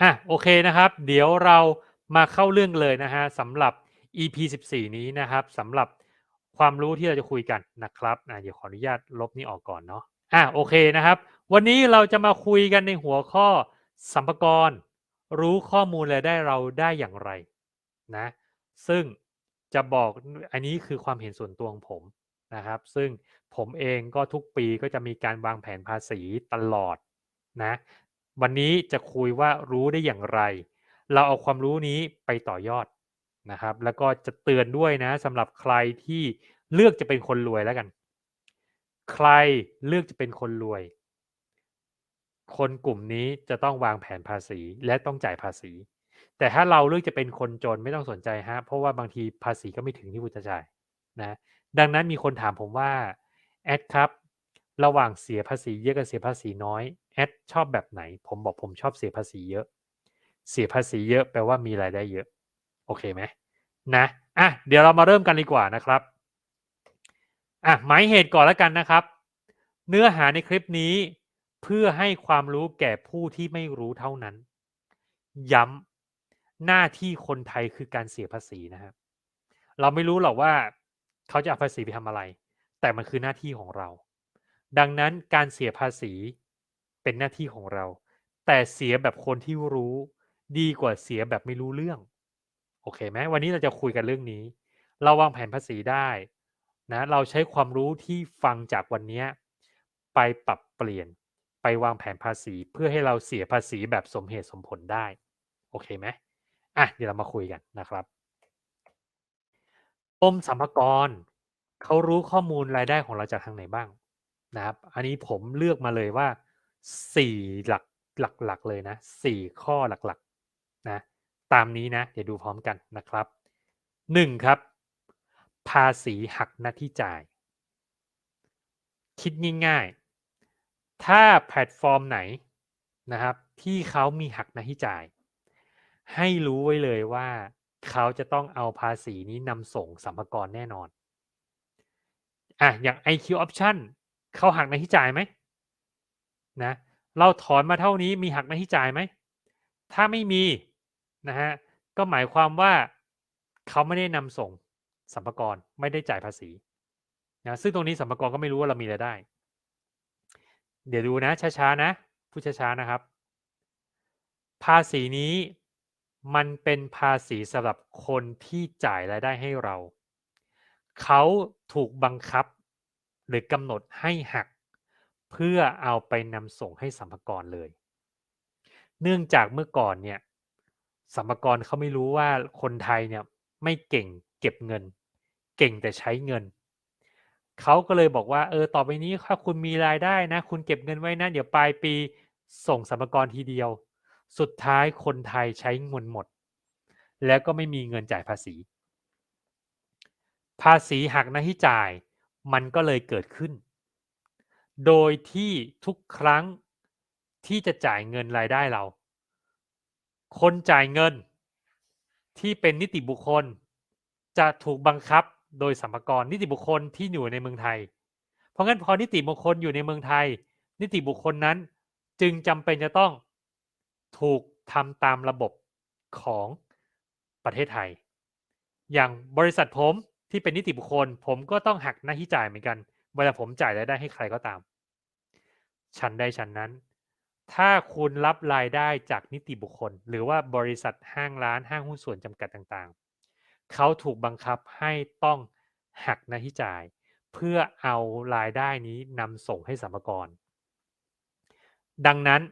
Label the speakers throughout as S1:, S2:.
S1: อะโอเคนะครับ เดี๋ยวเรามาเข้าเรื่องเลยนะฮะสำหรับ EP 14 นี้นะครับสำหรับความรู้ที่เราจะคุยกันนะครับอะเดี๋ยวขออนุญาตลบนี้ออกก่อนเนาะอะโอเคนะครับ วันนี้เราจะมาคุยกันในหัวข้อสัมภากรรู้ข้อมูลรายได้เราได้อย่างไรนะซึ่งจะบอกอันนี้คือความเห็นส่วนตัวของผมนะครับ ซึ่งผมเองก็ทุกปีก็จะมีการวางแผนภาษีตลอดนะ วันนี้จะคุยว่ารู้ได้อย่างไร เราเอาความรู้นี้ไปต่อยอดนะครับ แล้วก็จะเตือนด้วยนะสำหรับใครที่เลือกจะเป็นคนรวยแล้วกัน ใครเลือกจะเป็นคนรวย คนกลุ่มนี้จะต้องวางแผนภาษีและต้องจ่ายภาษี แต่ถ้าเราเลือกจะเป็นคนจนไม่ต้องสนใจฮะเพราะว่าบางทีภาษีก็ไม่ถึงที่คุณจะจ่ายนะดังนั้นมีคนถามผมว่าแอดครับ ระหว่างเสียภาษีเยอะกับเสียภาษีน้อย แอดชอบแบบไหน ผมบอกผมชอบเสียภาษีเยอะ เสียภาษีเยอะแปลว่ามีรายได้เยอะ โอเคไหมนะอะเดี๋ยวเรามาเริ่มกันดีกว่านะครับอะหมายเหตุก่อนแล้วกันนะครับ เนื้อหาในคลิปนี้เพื่อให้ความรู้แก่ผู้ที่ไม่รู้เท่านั้น ย้ำหน้าที่คนไทยคือการเสียภาษีนะครับ เราไม่รู้หรอกว่าเขาจะเอาภาษีไปทำอะไร แต่มันคือหน้าที่ของเรา ดังนั้นการเสียภาษี เป็นหน้าที่ของเรา แต่เสียแบบคนที่รู้ดีกว่าเสียแบบไม่รู้เรื่อง โอเคไหมวันนี้เราจะคุยกันเรื่องนี้ เราวางแผนภาษีได้นะเราใช้ความรู้ที่ฟังจากวันนี้ไปปรับเปลี่ยนไปวางแผนภาษีเพื่อให้เราเสียภาษีแบบสมเหตุสมผลได้ โอเคไหมอะเดี๋ยวเรามาคุยกันนะครับกรมสรรพากรเขารู้ข้อมูลรายได้ของเราจากทางไหนบ้างนะครับ อันนี้ผมเลือกมาเลยว่า สี่หลักหลักๆเลยนะสี่ข้อหลักๆนะตามนี้นะ เดี๋ยวดูพร้อมกันนะครับหนึ่งครับ ภาษีหักหน้าที่จ่าย คิดง่ายๆ ถ้าแพลตฟอร์มไหนนะครับที่เขามีหักหน้าที่จ่าย ให้รู้ไว้เลยว่าเขาจะต้องเอาภาษีนี้นำส่งสัมภากรแน่นอนอะอย่าง IQ option เขาหักหน้าที่จ่ายไหม นะเราถอนมาเท่านี้มีหักหน้าที่จ่ายไหม ถ้าไม่มีนะฮะก็หมายความว่าเขาไม่ได้นำส่งสัมภากรไม่ได้จ่ายภาษีนะซึ่งตรงนี้สัมภากรก็ไม่รู้ว่าเรามีรายได้ เดี๋ยวดูนะช้าๆนะพูดช้าๆนะครับ ภาษีนี้มันเป็นภาษีสำหรับคนที่จ่ายรายได้ให้เรา เขาถูกบังคับหรือกำหนดให้หัก เพื่อเอาไปนำส่งให้สัมภากรเลย เนื่องจากเมื่อก่อนเนี่ยสัมภากรเขาไม่รู้ว่าคนไทยเนี่ยไม่เก่งเก็บเงิน เก่งแต่ใช้เงินเขาก็เลยบอกว่าเออต่อไปนี้ถ้าคุณมีรายได้นะ คุณเก็บเงินไว้นะเดี๋ยวปลายปีส่งสัมภากรทีเดียว สุดท้ายคนไทยใช้เงินหมด แล้วก็ไม่มีเงินจ่ายภาษี ภาษีหักหน้าที่จ่ายมันก็เลยเกิดขึ้น โดยที่ทุกครั้งที่จะจ่ายเงินรายได้เรา คนจ่ายเงินที่เป็นนิติบุคคล จะถูกบังคับโดยสัมภากรนิติบุคคลที่อยู่ในเมืองไทย เพราะงั้นพอนิติบุคคลอยู่ในเมืองไทย นิติบุคคลนั้นจึงจำเป็นจะต้องถูกทำตามระบบของประเทศไทย อย่างบริษัทผมที่เป็นนิติบุคคล ผมก็ต้องหักหน้าที่จ่ายเหมือนกัน เวลาผมจ่ายรายได้ให้ใครก็ตามฉันใดฉันนั้น ถ้าคุณรับรายได้จากนิติบุคคล หรือว่าบริษัทห้างร้านห้างหุ้นส่วนจำกัดต่างๆ เขาถูกบังคับให้ต้องหักหน้าที่จ่าย เพื่อเอารายได้นี้นำส่งให้สัมภากร ดังนั้น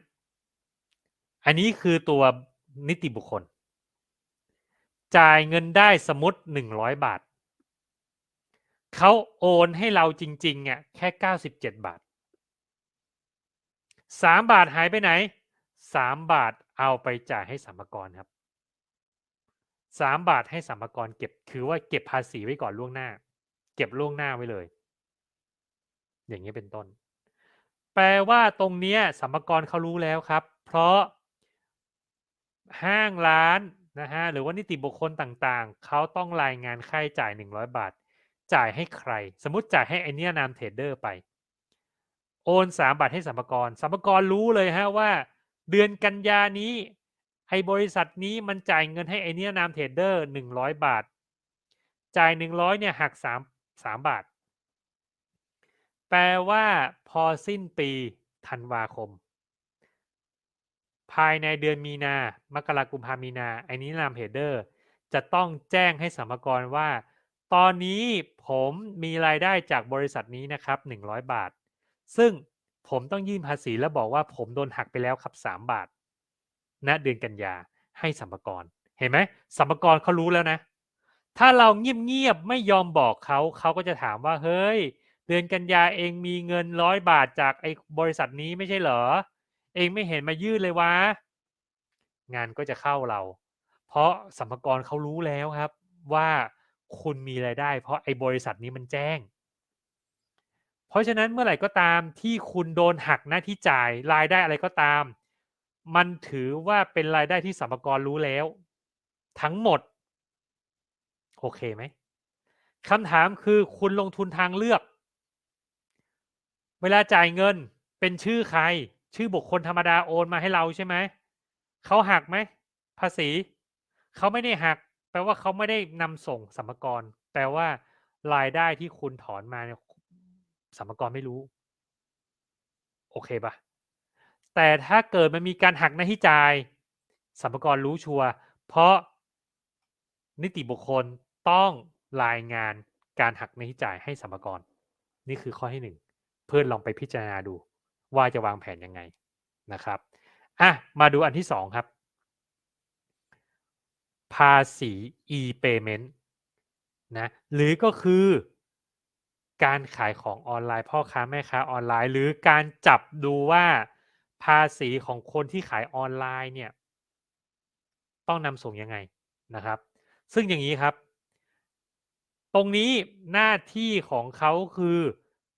S1: อันนี้คือตัวนิติบุคคล จ่ายเงินได้สมมติหนึ่งร้อยบาท เขาโอนให้เราจริงๆอะแค่เก้าสิบเจ็ดบาทสามบาทหายไปไหนสามบาทเอาไปจ่ายให้สัมภากรครับสามบาทให้สัมภากรเก็บคือว่าเก็บภาษีไว้ก่อนล่วงหน้า เก็บล่วงหน้าไว้เลย อย่างนี้เป็นต้น แปลว่าตรงเนี้ยสัมภากรเขารู้แล้วครับ เพราะห้างร้านนะฮะหรือว่านิติบุคคลต่างๆ เขาต้องรายงานค่าใช้จ่าย 100 บาท จ่ายให้ใคร สมมติจ่ายให้ไอเนียนามเทรดเดอร์ไป โอน3บาทให้สัมภกรสัมภกรรู้เลยฮะว่า เดือนกันยานี้ไอบริษัทนี้มันจ่ายเงินให้ไอ้นิรนามเทรดเดอร์หนึ่งร้อยบาท จ่ายหนึ่งร้อยเนี่ยหักสามสามบาท แปลว่าพอสิ้นปีธันวาคม ภายในเดือนมีนามกรากุมภามีนาไอ้นี้นามเฮดเดอร์จะต้องแจ้งให้สมรกรว่า ตอนนี้ผมมีรายได้จากบริษัทนี้นะครับ 100 บาท ซึ่งผมต้องยื่นภาษีแล้วบอกว่าผมโดนหักไปแล้วครับ 3 บาทณเดือนกันยาให้สัมรกรเห็นไหมสัมรกรเขารู้แล้วนะ ถ้าเราเงียบๆไม่ยอมบอกเขาเขาก็จะถามว่าเฮ้ย เดือนกันยาเองมีเงินร้อยบาทจากไอ้บริษัทนี้ไม่ใช่เหรอ เองไม่เห็นมายื่นเลยวะงานก็จะเข้าเรา เพราะสัมรกรเขารู้แล้วครับว่า คุณมีรายได้ เพราะไอ้บริษัทนี้มันแจ้ง เพราะฉะนั้นเมื่อไหร่ก็ตามที่คุณโดนหักหน้าที่จ่ายรายได้อะไรก็ตาม มันถือว่าเป็นรายได้ที่สมรกรรู้แล้ว ทั้งหมด โอเคไหมคำถามคือคุณลงทุนทางเลือก เวลาจ่ายเงินเป็นชื่อใคร ชื่อบุคคลธรรมดาโอนมาให้เราใช่ไหมเขาหักไหมภาษีเขาไม่ได้หัก แปลว่าเขาไม่ได้นำส่งสมรกร แปลว่ารายได้ที่คุณถอนมาเนี่ยสมรกรไม่รู้ โอเคปะแต่ถ้าเกิดมันมีการหักหน้าที่จ่ายสมรกรรู้ชัวร์เพราะนิติบุคคลต้องรายงานการหักหน้าที่จ่ายให้สมรกร นี่คือข้อที่หนึ่งเพื่อนลองไปพิจารณาดู ว่าจะวางแผนยังไงนะครับอะมาดูอันที่สองครับ ภาษี e-payment นะหรือก็คือการขายของออนไลน์พ่อค้าแม่ค้าออนไลน์ หรือการจับดูว่าภาษีของคนที่ขายออนไลน์เนี่ยต้องนำส่งยังไงนะครับ ซึ่งอย่างนี้ครับ ตรงนี้หน้าที่ของเขาคือ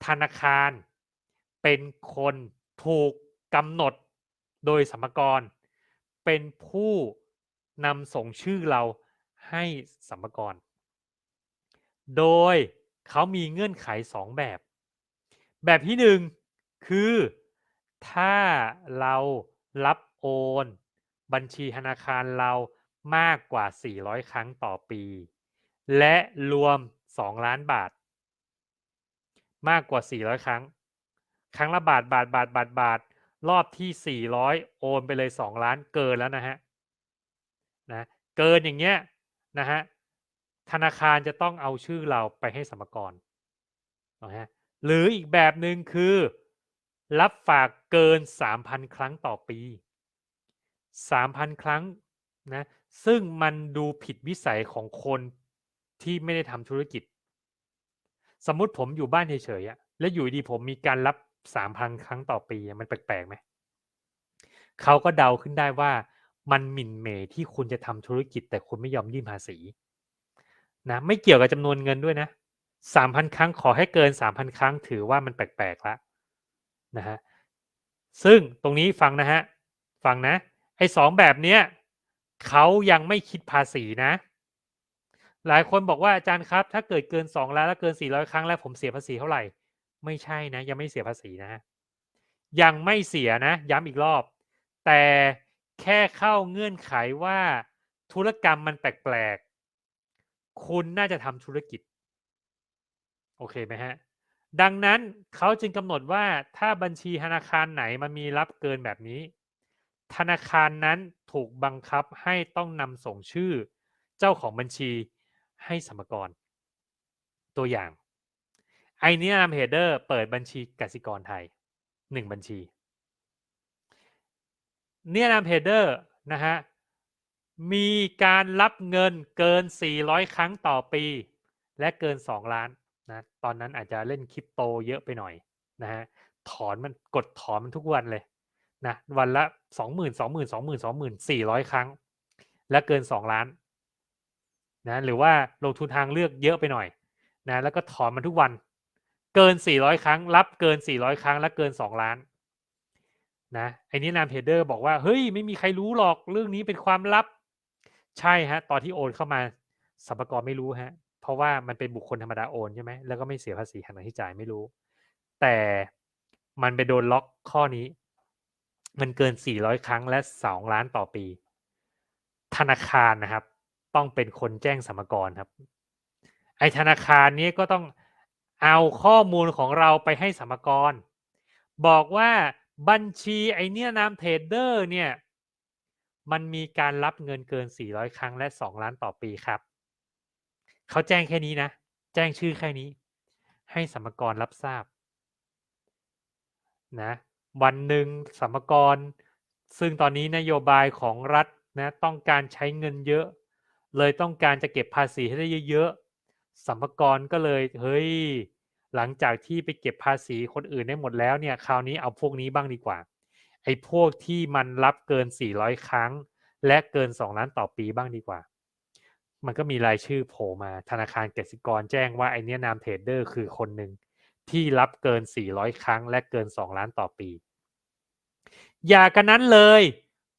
S1: ธนาคารเป็นคนถูกกำหนดโดยสมรกร เป็นผู้ นำส่งชื่อเราให้สัมรกรโดยเขามีเงื่อนไขสองแบบ แบบที่หนึ่งคือถ้าเรารับโอน บัญชีธนาคารเรามากกว่า 400 ครั้งต่อปี และรวม 2 ล้านบาท มากกว่า 400 ครั้ง ครั้งละบาทบาทบาทบาทบาท รอบที่ 400 โอนไปเลย 2 ล้านเกินแล้วนะฮะ นะเกินอย่างเงี้ยนะฮะธนาคารจะต้องเอาชื่อเราไปให้สมรกรนะฮะหรืออีกแบบหนึ่งคือ รับฝากเกิน 3,000 ครั้งต่อปี 3,000 ครั้งนะซึ่งมันดูผิดวิสัยของคนที่ไม่ได้ทำธุรกิจ สมมุติผมอยู่บ้านเฉยๆแล้วอยู่ดีผมมีการรับสามพันครั้งต่อปีมันแปลกๆไหมเขาก็เดาขึ้นได้ว่า มันหมิ่นเหมที่คุณจะทำธุรกิจ แต่คุณไม่ยอมยื่นภาษีนะไม่เกี่ยวกับจำนวนเงินด้วยนะสามพันครั้งขอให้เกินสามพันครั้งถือว่ามันแปลกๆแล้วนะฮะซึ่งตรงนี้ฟังนะฮะฟังนะไอ้สองแบบเนี้ยเขายังไม่คิดภาษีนะ หลายคนบอกว่าอาจารย์ครับ ถ้าเกิดเกินสองล้านแล้วเกินสี่ร้อยครั้งแล้วผมเสียภาษีเท่าไหร่ ไม่ใช่นะ ยังไม่เสียภาษีนะ ยังไม่เสียนะ ย้ำอีกรอบ แต่ แค่เข้าเงื่อนไขว่าธุรกรรมมันแปลกๆ คุณน่าจะทำธุรกิจ โอเคไหมฮะ ดังนั้นเขาจึงกำหนดว่าถ้าบัญชีธนาคารไหนมันมีรับเกินแบบนี้ ธนาคารนั้นถูกบังคับให้ต้องนำส่งชื่อ เจ้าของบัญชีให้สมกร ตัวอย่าง ไอนี้นำเฮดเดอร์เปิดบัญชีกสิกรไทยหนึ่งบัญชี เนี่ยนำเฮดเดอร์นะฮะมีการรับเงินเกิน 400 ครั้งต่อปี และเกิน 2 ล้านนะตอนนั้นอาจจะเล่นคริปโตเยอะไปหน่อยนะฮะถอนมันกดถอนมันทุกวันเลยนะวันละ 20,000 20,000 20,000 20,000 400 ครั้ง และเกิน 2 ล้านนะหรือว่าลงทุนทางเลือกเยอะไปหน่อยนะแล้วก็ถอนมันทุกวัน เกิน 400 ครั้ง รับเกิน 400 ครั้งและเกิน 2 ล้าน นะไอ้นี้นามเทรดเดอร์บอกว่าเฮ้ยไม่มีใครรู้หรอกเรื่องนี้เป็นความลับ ใช่ฮะ ตอนที่โอนเข้ามาสรรพากรไม่รู้ฮะ เพราะว่ามันเป็นบุคคลธรรมดาโอนใช่ไหมแล้วก็ไม่เสียภาษีหักหน้าที่จ่ายไม่รู้ แต่มันไปโดนล็อกข้อนี้ มันเกิน 400 ครั้งและ 2 ล้านต่อปี ธนาคารนะครับ ต้องเป็นคนแจ้งสมกรครับ ไอธนาคารนี้ก็ต้องเอาข้อมูลของเราไปให้สมกร บอกว่า บัญชีไอเนี่ยนามเทรดเดอร์เนี่ย มันมีการรับเงินเกิน 400 ครั้งและ 2 ล้านต่อปีครับ เขาแจ้งแค่นี้นะ แจ้งชื่อแค่นี้ ให้สมกรรับทราบนะวันหนึ่งสมกร ซึ่งตอนนี้นโยบายของรัฐนะต้องการใช้เงินเยอะ เลยต้องการจะเก็บภาษีให้ได้เยอะๆสมกรก็เลยเฮ้ย หลังจากที่ไปเก็บภาษีคนอื่นได้หมดแล้วเนี่ยคราวนี้เอาพวกนี้บ้างดีกว่า ไอ้พวกที่มันรับเกิน 400 ครั้ง และเกิน 2 ล้านต่อปีบ้างดีกว่า มันก็มีรายชื่อโผล่มาธนาคารกสิกรแจ้งว่าไอเนี้ยนามเทรดเดอร์คือคนหนึ่งที่รับเกิน 400 ครั้ง และเกิน 2 ล้านต่อปี อย่ากันนั้นเลย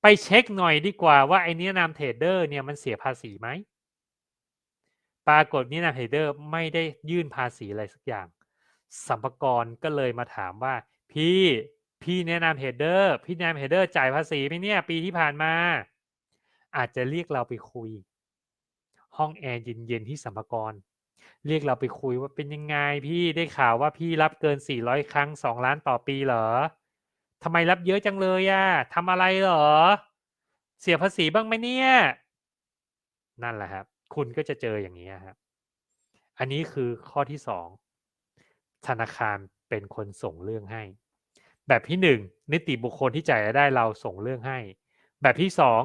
S1: ไปเช็คหน่อยดีกว่าว่าไอเนี้ยนามเทรดเดอร์เนี่ยมันเสียภาษีไหมปรากฏนี่นามเทรดเดอร์ไม่ได้ยื่นภาษีอะไรสักอย่าง สัมภากรก็เลยมาถามว่า พี่พี่แนะนำเฮดเดอร์พี่แนะนำเฮดเดอร์จ่ายภาษีไหมเนี่ย ปีที่ผ่านมา อาจจะเรียกเราไปคุย ห้องแอร์เย็นๆที่สัมภากรเรียกเราไปคุยว่าเป็นยังไงพี่ได้ข่าวว่าพี่รับเกิน 400 ครั้ง 2 ล้านต่อปีเหรอทำไมรับเยอะจังเลยอะทำอะไรเหรอ เสียภาษีบ้างไหมเนี่ย นั่นแหละครับ คุณก็จะเจออย่างนี้ครับ อันนี้คือข้อที่สอง ธนาคารเป็นคนส่งเรื่องให้ แบบที่หนึ่งนิติบุคคลที่จ่ายรายได้เราส่งเรื่องให้ แบบที่สอง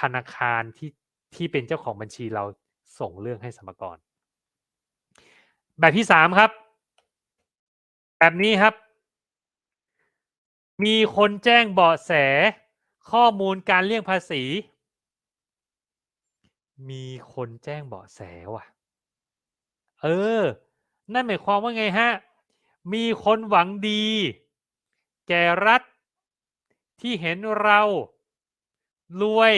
S1: ธนาคารที่ที่เป็นเจ้าของบัญชีเราส่งเรื่องให้สมกร แบบที่สามครับ แบบนี้ครับ มีคนแจ้งเบาะแสข้อมูลการเลี่ยงภาษี มีคนแจ้งเบาะแสว่ะ เออ นั่นหมายความว่าไงฮะ มีคนหวังดี แก่รัฐที่เห็นเรา รวย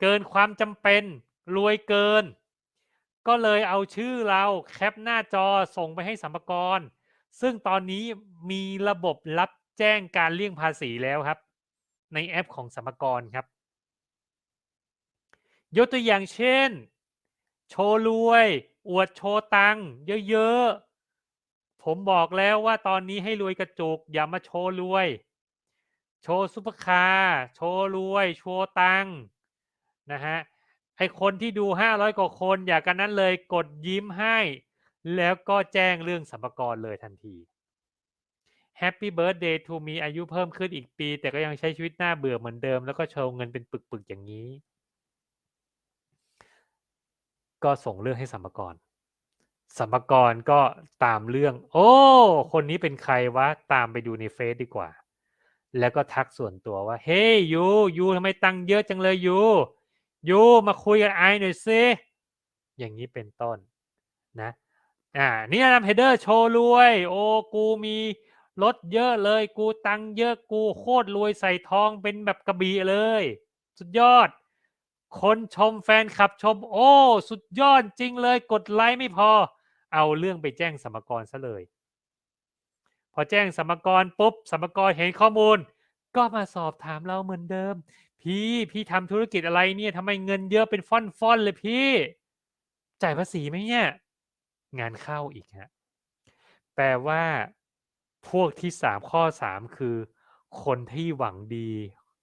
S1: เกินความจำเป็น รวยเกิน ก็เลยเอาชื่อเราแคปหน้าจอส่งไปให้สัมภากรซึ่งตอนนี้มีระบบรับแจ้งการเลี่ยงภาษีแล้วครับ ในแอปของสัมภากรครับ ยกตัวอย่างเช่น โชว์รวย อวดโชว์ตังเยอะๆ ผมบอกแล้วว่าตอนนี้ให้รวยกระจุก อย่ามาโชว์รวย โชว์ซุปเปอร์คาร์โชว์รวย โชว์ตังค์นะฮะไอคนที่ดู500กว่าคนอยากกันนั้นเลยกดยิ้มให้ แล้วก็แจ้งเรื่องสัมภากรเลยทันที Happy Birthday to me อายุเพิ่มขึ้นอีกปี แต่ก็ยังใช้ชีวิตหน้าเบื่อเหมือนเดิม แล้วก็โชว์เงินเป็นปึกๆอย่างนี้ ก็ส่งเรื่องให้สัมภากร สัมภากรก็ตามเรื่อง โอ้ คนนี้เป็นใครวะ ตามไปดูในเฟซดีกว่า แล้วก็ทักส่วนตัวว่า เฮ้ยยูยูทำไมตังค์เยอะจังเลยยูยูมาคุยกับไอหน่อยซิอย่างนี้เป็นต้นนะอ่านี่นำเฮดเดอร์โชว์รวย โอ้กูมีรถเยอะเลย กูตังค์เยอะกูโคตรรวยใส่ทองเป็นแบบกระบี่เลย สุดยอด คนชมแฟนคลับชม โอ้ สุดยอดจริงเลย กดไลค์ไม่พอ เอาเรื่องไปแจ้งสมกรซะเลย พอแจ้งสมกรปุ๊บสมกรเห็นข้อมูล ก็มาสอบถามเราเหมือนเดิม พี่พี่ทำธุรกิจอะไรเนี่ยทำไมเงินเยอะเป็นฟ่อนฟอนๆเลยพี่ จ่ายภาษีไหมเนี่ย งานเข้าอีกฮะแปลว่าพวกที่สามข้อสามคือ คนที่หวังดี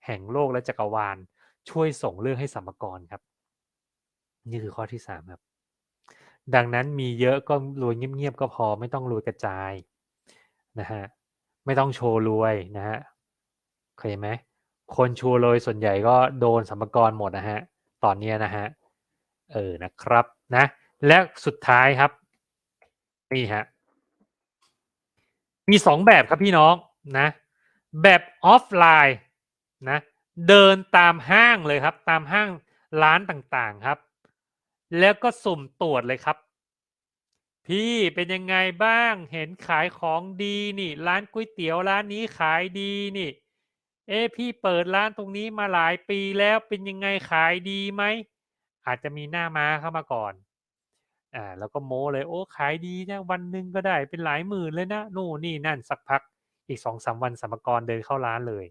S1: แห่งโลกและจักรวาล ช่วยส่งเรื่องให้สมภากรครับ นี่คือข้อที่สามครับ ดังนั้นมีเยอะก็รวยเงียบๆก็พอไม่ต้องรวยกระจายนะฮะไม่ต้องโชว์รวยนะฮะเคยไหมคนโชว์รวยส่วนใหญ่ก็โดนสัมภากรหมดนะฮะตอนนี้นะฮะเออนะครับนะและสุดท้ายครับนี่ฮะมีสองแบบครับพี่น้องนะแบบออฟไลน์นะเดินตามห้างเลยครับ ตามห้างร้านต่างๆครับ แล้วก็สุ่มตรวจเลยครับ พี่เป็นยังไงบ้างเห็นขายของดีนี่ ร้านก๋วยเตี๋ยวร้านนี้ขายดีนี่ เอ๊พี่เปิดร้านตรงนี้มาหลายปีแล้วเป็นยังไงขายดีไหมอาจจะมีหน้าม้าเข้ามาก่อนอ่าแล้วก็โม้เลยโอ้ขายดีนะวันหนึ่งก็ได้เป็นหลายหมื่นเลยนะนู่นนี่นั่นสักพักอีกสองสามวันสมกรเดินเข้าร้านเลย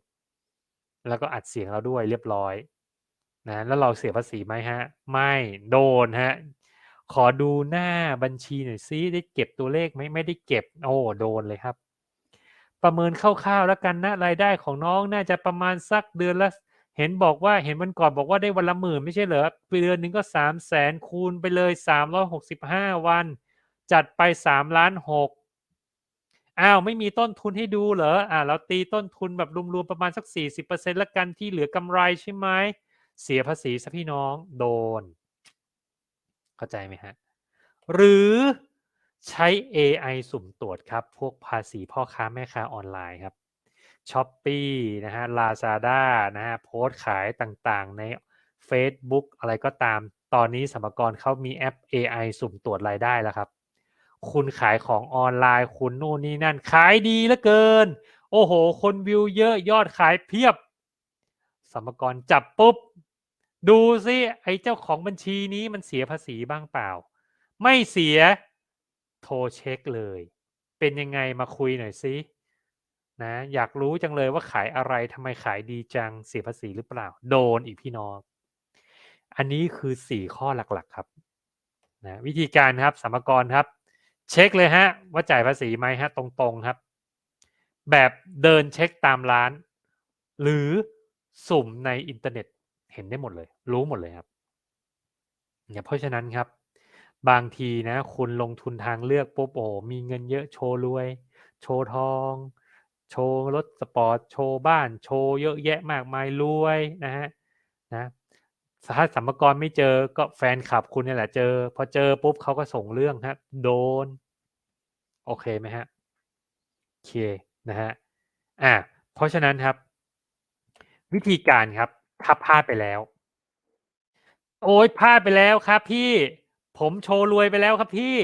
S1: แล้วก็อัดเสียงเราด้วยเรียบร้อย นะแล้วเราเสียภาษีไหมฮะ ไม่โดนฮะขอดูหน้าบัญชีหน่อยซิได้เก็บตัวเลขไหมไม่ได้เก็บ โอ้โดนเลยครับ ประเมินคร่าวๆแล้วกันนะรายได้ของน้องน่าจะประมาณสักเดือนละเห็นบอกว่าเห็นวันก่อนบอกว่าได้วันละหมื่นไม่ใช่เหรอเดือนหนึ่งก็สามแสนคูณไปเลยสามร้อยหกสิบห้าวัน จัดไปสามล้านหกอ้าวไม่มีต้นทุนให้ดูเหรออ่าเราตีต้นทุนแบบรวมๆประมาณสักสี่สิบเปอร์เซ็นต์ละกันที่เหลือกำไรใช่ไหม เสียภาษีซะพี่น้องโดน เข้าใจไหมฮะ หรือใช้ AI สุ่มตรวจครับ พวกภาษีพ่อค้าแม่ค้าออนไลน์ครับช้อปปีนะฮะ Lazada นะฮะโพสต์ขายต่างๆ ใน Facebook อะไรก็ตาม ตอนนี้สมกรเขามีแอป AI สุ่มตรวจรายได้แล้วครับ คุณขายของออนไลน์ คุณนู่นนี่นั่น ขายดีเหลือเกิน โอ้โห คนวิวเยอะยอดขายเพียบสมกรจับปุ๊บ ดูซิไอ้เจ้าของบัญชีนี้มันเสียภาษีบ้างเปล่า ไม่เสียโทรเช็คเลย เป็นยังไงมาคุยหน่อยซินะอยากรู้จังเลยว่าขายอะไรทำไมขายดีจังเสียภาษีหรือเปล่า โดนอีกพี่น้อง อันนี้คือสี่ข้อหลักๆครับนะวิธีการครับสมกรครับ เช็คเลยฮะ ว่าจ่ายภาษีไหมฮะ ตรงๆครับ แบบเดินเช็คตามร้าน หรือสุ่มในอินเทอร์เน็ต เห็นได้หมดเลย รู้หมดเลยครับเนี่ยเพราะฉะนั้นครับ บางทีนะคุณลงทุนทางเลือกปุ๊บโอ้มีเงินเยอะโชว์รวย โชว์ทอง โชว์รถสปอร์ต โชว์บ้าน โชว์เยอะแยะมากมายรวยนะฮะนะถ้าสัมภาระไม่เจอก็แฟนคลับคุณเนี่ยแหละเจอ พอเจอปุ๊บเขาก็ส่งเรื่องครับโดน โอเคไหมฮะโอเคนะฮะอ่าเพราะฉะนั้นครับ วิธีการครับ ถ้าพลาดไปแล้ว โอ้ยพลาดไปแล้วครับ พี่ ผมโชว์รวยไปแล้วครับพี่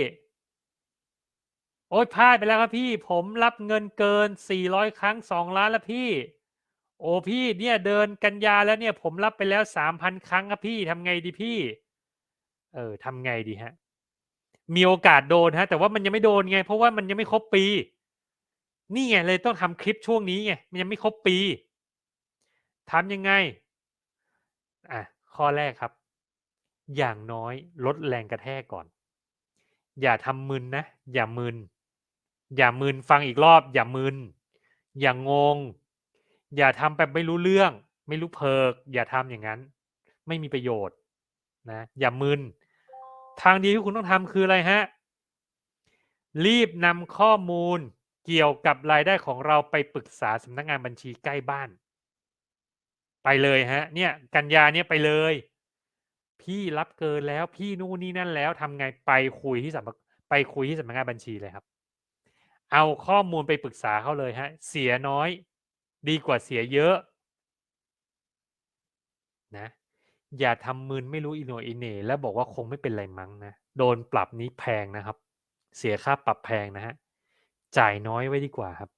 S1: โอ้ยพลาดไปแล้วครับพี่ ผมรับเงินเกินสี่ร้อยครั้งสองล้านแล้วพี่ โอ้พี่ เนี่ยเดินกันยาแล้วเนี่ย ผมรับไปแล้วสามพันครั้งครับพี่ทำไงดีพี่ เออทำไงดีฮะ มีโอกาสโดนฮะ แต่ว่ามันยังไม่โดนไง เพราะว่ามันยังไม่ครบปี นี่ไงเลยต้องทำคลิปช่วงนี้ไงมันยังไม่ครบปีทำยังไง อะข้อแรกครับ อย่างน้อยลดแรงกระแทกก่อน อย่าทำมึนนะ อย่ามึน อย่ามึนฟังอีกรอบ อย่ามึน อย่างง อย่าทำแบบไม่รู้เรื่อง ไม่รู้เพิก อย่าทำอย่างนั้น ไม่มีประโยชน์นะอย่ามึน ทางดีที่คุณต้องทำคืออะไรฮะ รีบนำข้อมูลเกี่ยวกับรายได้ของเราไปปรึกษาสำนักงานบัญชีใกล้บ้าน ไปเลยฮะ เนี่ย กันยาเนี่ยไปเลย พี่รับเกินแล้ว พี่นู่นนี่นั่นแล้วทำไงไปคุยที่สำนักไปคุยที่สำนักงานบัญชีเลยครับ เอาข้อมูลไปปรึกษาเขาเลยฮะ เสียน้อย ดีกว่าเสียเยอะ นะ อย่าทำมึนไม่รู้อิโนอินเน่แล้วบอกว่าคงไม่เป็นไรมั้งนะโดนปรับนี้แพงนะครับ เสียค่าปรับแพงนะฮะจ่ายน้อยไว้ดีกว่าครับ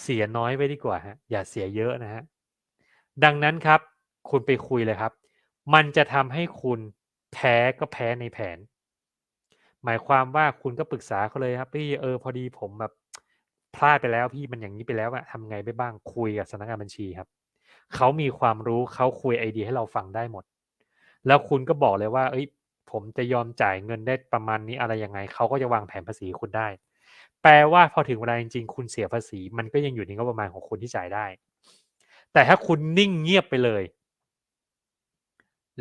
S1: เสียน้อยไว้ดีกว่าฮะอย่าเสียเยอะนะฮะ ดังนั้นครับ คุณไปคุยเลยครับ มันจะทำให้คุณแพ้ก็แพ้ในแผน หมายความว่าคุณก็ปรึกษาเขาเลยครับพี่เออพอดีผมแบบพลาดไปแล้วพี่มันอย่างนี้ไปแล้วอะทำไงไปบ้างคุยกับสำนักงานบัญชีครับเขามีความรู้เขาคุยไอเดียให้เราฟังได้หมด แล้วคุณก็บอกเลยว่า เอ้ย ผมจะยอมจ่ายเงินได้ประมาณนี้อะไรยังไงเขาก็จะวางแผนภาษีคุณได้ แปลว่าพอถึงเวลาจริงๆคุณเสียภาษี มันก็ยังอยู่ในงบประมาณของคุณที่จ่ายได้ แต่ถ้าคุณนิ่งเงียบไปเลย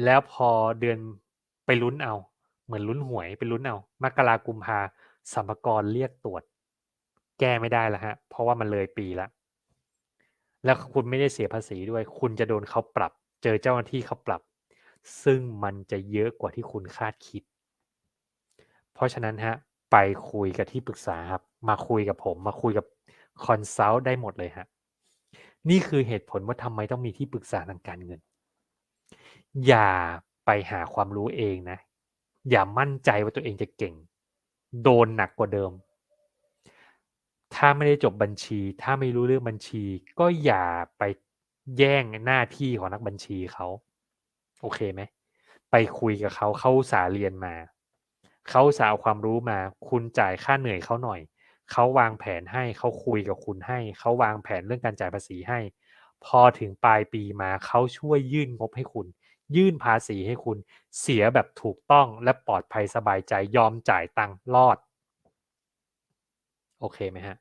S1: แล้วพอเดือนไปลุ้นเอา เหมือนลุ้นหวยไปลุ้นเอามกรากุมภาสัมภากรเรียกตรวจ แก้ไม่ได้แล้วฮะ เพราะว่ามันเลยปีล้วแล้วคุณไม่ได้เสียภาษีด้วย คุณจะโดนเขาปรับ เจอเจ้าหน้าที่เขาปรับ ซึ่งมันจะเยอะกว่าที่คุณคาดคิด เพราะฉะนั้นฮะ ไปคุยกับที่ปรึกษาครับ มาคุยกับผม มาคุยกับคอนซัลท์ได้หมดเลยฮะ นี่คือเหตุผลว่าทำไมต้องมีที่ปรึกษาทางการเงิน อย่าไปหาความรู้เองนะ อย่ามั่นใจว่าตัวเองจะเก่ง โดนหนักกว่าเดิม ถ้าไม่ได้จบบัญชี ถ้าไม่รู้เรื่องบัญชี ก็อย่าไปแย่งหน้าที่ของนักบัญชีเขา โอเคไหม ไปคุยกับเขาเขาสาเรียนมา เขาสาห์เอาความรู้มา คุณจ่ายค่าเหนื่อยเขาหน่อย เขาวางแผนให้เขาคุยกับคุณให้ เขาวางแผนเรื่องการจ่ายภาษีให้ พอถึงปลายปีมาเขาช่วยยื่นงบให้คุณ ยื่นภาษีให้คุณเสียแบบถูกต้องและปลอดภัยสบายใจยอมจ่ายตังค์รอด โอเคไหมฮะ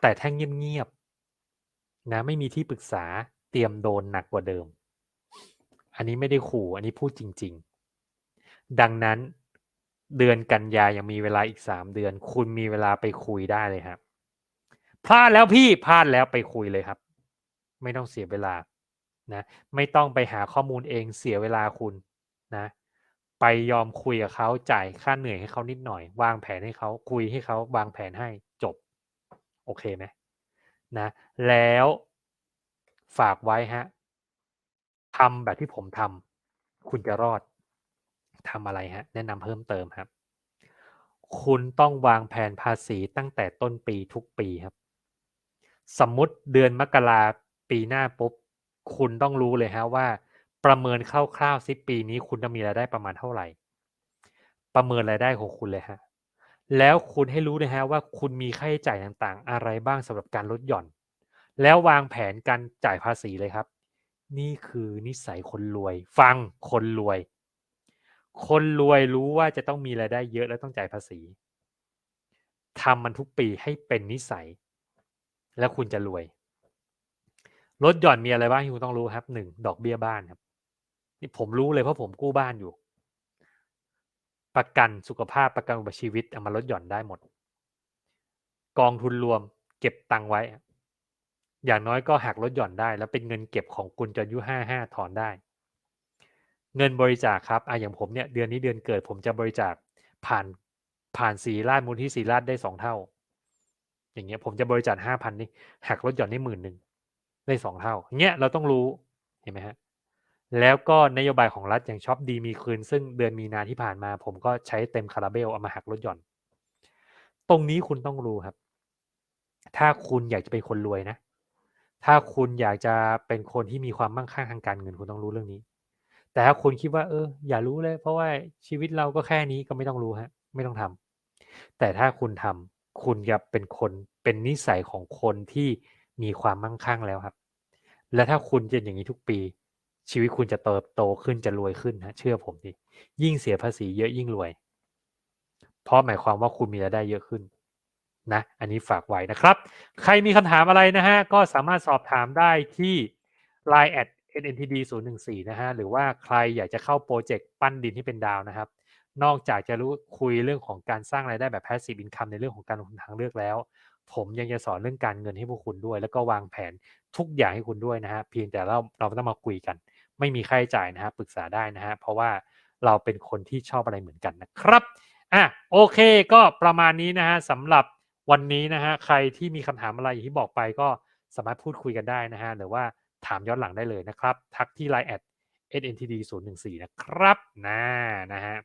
S1: แต่ถ้าเงียบๆนะไม่มีที่ปรึกษาเตรียมโดนหนักกว่าเดิม อันนี้ไม่ได้ขู่อันนี้พูดจริง ๆ ดังนั้น เดือนกันยายังมีเวลาอีกสามเดือน คุณมีเวลาไปคุยได้เลยครับพลาดแล้วพี่พลาดแล้วไปคุยเลยครับ ไม่ต้องเสียเวลานะไม่ต้องไปหาข้อมูลเองเสียเวลาคุณนะ ไปยอมคุยกับเขาจ่ายค่าเหนื่อยให้เขานิดหน่อย วางแผนให้เขาคุยให้เขาวางแผนให้จบ โอเคไหมนะ แล้วฝากไว้ฮะทำแบบที่ผมทำคุณจะรอด ทำอะไรฮะ แนะนำเพิ่มเติมครับ คุณต้องวางแผนภาษีตั้งแต่ต้นปีทุกปีครับ สมมุติเดือนมกราปีหน้าปุ๊บ คุณต้องรู้เลยฮะว่า ประเมินคร่าวๆสิปีนี้คุณจะมีรายได้ประมาณเท่าไหร่ ประเมินรายได้ของคุณเลยฮะ แล้วคุณให้รู้เลยฮะว่าคุณมีค่าใช้จ่ายต่างๆ อะไรบ้างสำหรับการลดหย่อน แล้ววางแผนการจ่ายภาษีเลยครับ นี่คือนิสัยคนรวย ฟังคนรวย คนรวยรู้ว่าจะต้องมีรายได้เยอะและต้องจ่ายภาษีทำมันทุกปีให้เป็นนิสัย แล้วคุณจะรวยลดหย่อนมีอะไรบ้างที่คุณต้องรู้ครับหนึ่งดอกเบี้ยบ้านครับ นี่ผมรู้เลยเพราะผมกู้บ้านอยู่ ประกันสุขภาพประกันอุบัติชีวิตเอามาลดหย่อนได้หมด กองทุนรวมเก็บตังไว้ อย่างน้อยก็หักลดหย่อนได้ แล้วเป็นเงินเก็บของคุณจนอายุห้าห้าถอนได้ เงินบริจาคครับอะอย่างผมเนี่ยเดือนนี้เดือนเกิด ผมจะบริจาคผ่านผ่านสีราชมูลที่สีราชได้สองเท่า อย่างเงี้ยผมจะบริจาคห้าพันนี่หักลดหย่อนได้หมื่นหนึ่งได้สองเท่าเงี้ยเราต้องรู้เห็นไหมฮะแล้วก็นโยบายของรัฐอย่างช็อปดีมีคืน ซึ่งเดือนมีนาที่ผ่านมา ผมก็ใช้เต็มคาราเบลเอามาหักลดหย่อน ตรงนี้คุณต้องรู้ครับ ถ้าคุณอยากจะเป็นคนรวยนะ ถ้าคุณอยากจะเป็นคนที่มีความมั่งคั่งทางการเงินคุณต้องรู้เรื่องนี้ แต่ถ้าคุณคิดว่า เออ อย่ารู้เลย เพราะว่าชีวิตเราก็แค่นี้ก็ไม่ต้องรู้ฮะ ไม่ต้องทำแต่ถ้าคุณทำคุณจะเป็นคนเป็นนิสัยของคนที่มีความมั่งคั่งแล้วครับ และถ้าคุณจะอย่างนี้ทุกปี ชีวิตคุณจะเติบโตขึ้นจะรวยขึ้นนะเชื่อผมดิยิ่งเสียภาษีเยอะยิ่งรวย เพราะหมายความว่าคุณมีรายได้เยอะขึ้น นะ อันนี้ฝากไว้นะครับ ใครมีคำถามอะไรนะฮะ ก็สามารถสอบถามได้ที่ Line at NNTD 0 1 4 นะฮะ หรือว่าใครอยากจะเข้าโปรเจกต์ปั้นดินที่เป็นดาวนะครับ นอกจากจะรู้คุยเรื่องของการสร้างรายได้แบบ passive income ในเรื่องของการลงทุนทางเลือกแล้ว ผมยังจะสอนเรื่องการเงินให้พวกคุณด้วย แล้วก็วางแผนทุกอย่างให้คุณด้วยนะฮะ เพียงแต่เราเราต้องมาคุยกัน ไม่มีค่าใช้จ่ายนะฮะ ปรึกษาได้นะฮะ เพราะว่าเราเป็นคนที่ชอบอะไรเหมือนกันนะครับอะโอเคก็ประมาณนี้นะฮะสำหรับวันนี้นะฮะใครที่มีคำถามอะไรอย่างที่บอกไปก็สามารถพูดคุยกันได้นะฮะหรือว่า ถามย้อนหลังได้เลยนะครับ ทักที่ Line at ntd 0 1 4นะครับนะนะฮะ